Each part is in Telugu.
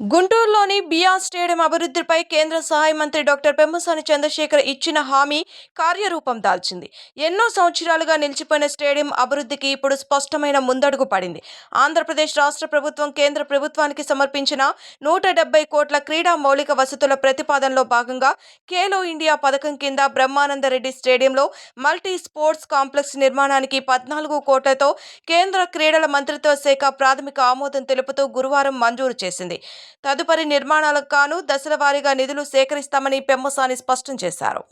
గుంటూరులోని బిఆర్ స్టేడియం అభివృద్ధిపై కేంద్ర సహాయ మంత్రి డాక్టర్ పెమ్మసాని చంద్రశేఖర్ ఇచ్చిన హామీ కార్యరూపం దాల్చింది. ఎన్నో సంవత్సరాలుగా నిలిచిపోయిన స్టేడియం అభివృద్ధికి ఇప్పుడు స్పష్టమైన ముందడుగు పడింది. ఆంధ్రప్రదేశ్ రాష్ట్ర ప్రభుత్వం కేంద్ర ప్రభుత్వానికి సమర్పించిన నూట డెబ్బై కోట్ల క్రీడా మౌలిక వసతుల ప్రతిపాదనలో భాగంగా ఖేలో ఇండియా పథకం కింద బ్రహ్మానందరెడ్డి స్టేడియంలో మల్టీ స్పోర్ట్స్ కాంప్లెక్స్ నిర్మాణానికి పద్నాలుగు కోట్లతో కేంద్ర క్రీడల మంత్రిత్వ శాఖ ప్రాథమిక ఆమోదం తెలుపుతూ గురువారం మంజూరు చేసింది. తదుపరి నిర్మాణాలకు గాను దశల వారీగా నిధులు సేకరిస్తామని పెమ్మసాని స్పష్టం చేశారు.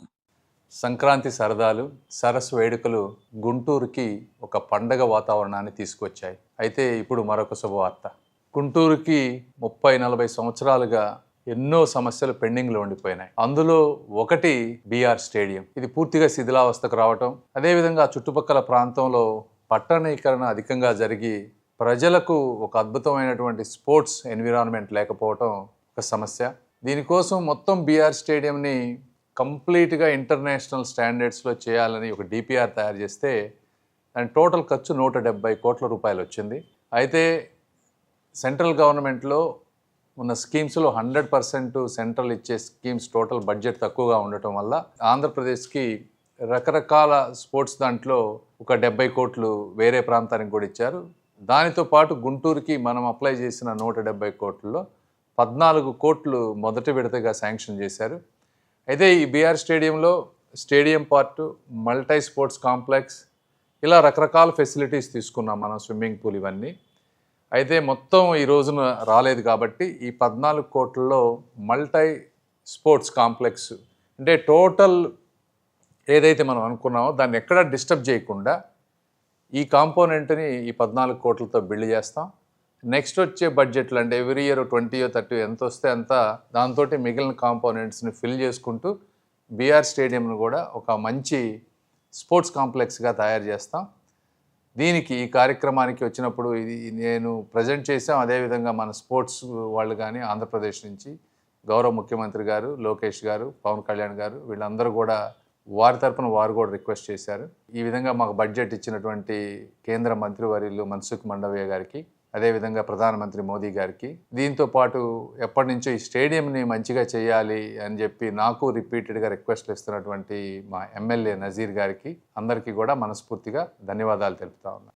సంక్రాంతి సరదాలు సరస్సు వేడుకలు గుంటూరుకి ఒక పండగ వాతావరణాన్ని తీసుకొచ్చాయి. అయితే ఇప్పుడు మరొక శుభవార్త. గుంటూరుకి ముప్పై నలభై సంవత్సరాలుగా ఎన్నో సమస్యలు పెండింగ్లో ఉండిపోయినాయి. అందులో ఒకటి బీఆర్ స్టేడియం. ఇది పూర్తిగా శిథిలావస్థకు రావటం అదేవిధంగా చుట్టుపక్కల ప్రాంతంలో పట్టణీకరణ అధికంగా జరిగి ప్రజలకు ఒక అద్భుతమైనటువంటి స్పోర్ట్స్ ఎన్విరాన్మెంట్ లేకపోవటం ఒక సమస్య. దీనికోసం మొత్తం బీఆర్ స్టేడియంని కంప్లీట్గా ఇంటర్నేషనల్ స్టాండర్డ్స్లో చేయాలని ఒక డిపిఆర్ తయారు చేస్తే దాని టోటల్ ఖర్చు నూట డెబ్బై కోట్ల రూపాయలు వచ్చింది. అయితే సెంట్రల్ గవర్నమెంట్లో ఉన్న స్కీమ్స్లో హండ్రెడ్ పర్సెంట్ సెంట్రల్ ఇచ్చే స్కీమ్స్ టోటల్ బడ్జెట్ తక్కువగా ఉండటం వల్ల ఆంధ్రప్రదేశ్కి రకరకాల స్పోర్ట్స్ దాంట్లో ఒక డెబ్బై కోట్లు వేరే ప్రాంతానికి కూడా ఇచ్చారు. దానితో పాటు గుంటూరుకి మనం అప్లై చేసిన నూట డెబ్బై కోట్లలో పద్నాలుగు కోట్లు మొదటి విడతగా శాంక్షన్ చేశారు. అయితే ఈ బీఆర్ స్టేడియంలో stadium part multi sports complex ఇలా రకరకాల ఫెసిలిటీస్ తీసుకున్నాం మనం స్విమ్మింగ్ పూల్ ఇవన్నీ. అయితే మొత్తం ఈ రోజున రాలేదు కాబట్టి ఈ పద్నాలుగు కోట్లలో మల్టీ స్పోర్ట్స్ కాంప్లెక్స్ అంటే టోటల్ ఏదైతే మనం అనుకున్నామో దాన్ని ఎక్కడా డిస్టర్బ్ చేయకుండా ఈ కాంపోనెంట్ని ఈ పద్నాలుగు కోట్లతో బిల్డ్ చేస్తాం. నెక్స్ట్ వచ్చే బడ్జెట్లు అంటే ఎవ్రీ ఇయర్ ట్వంటీ థర్టీ ఎంత వస్తే అంత దాంతో మిగిలిన కాంపోనెంట్స్ని ఫిల్ చేసుకుంటూ బీఆర్ స్టేడియంను కూడా ఒక మంచి స్పోర్ట్స్ కాంప్లెక్స్గా తయారు చేస్తాం. దీనికి ఈ కార్యక్రమానికి వచ్చినప్పుడు ఇది నేను ప్రజెంట్ చేసాం అదేవిధంగా మన స్పోర్ట్స్ వాళ్ళు కానీ ఆంధ్రప్రదేశ్ నుంచి గౌరవ ముఖ్యమంత్రి గారు లోకేష్ గారు పవన్ కళ్యాణ్ గారు వీళ్ళందరూ కూడా వారి తరపున వారు కూడా రిక్వెస్ట్ చేశారు. ఈ విధంగా మాకు బడ్జెట్ ఇచ్చినటువంటి కేంద్ర మంత్రివర్యులు మన్సుఖ్ మండవయ్య గారికి అదేవిధంగా ప్రధానమంత్రి మోదీ గారికి దీంతో పాటు ఎప్పటి నుంచో ఈ స్టేడియంని మంచిగా చేయాలి అని చెప్పి నాకు రిపీటెడ్గా రిక్వెస్ట్లు ఇస్తున్నటువంటి మా ఎమ్మెల్యే నజీర్ గారికి అందరికీ కూడా మనస్ఫూర్తిగా ధన్యవాదాలు తెలుపుతా ఉన్నాను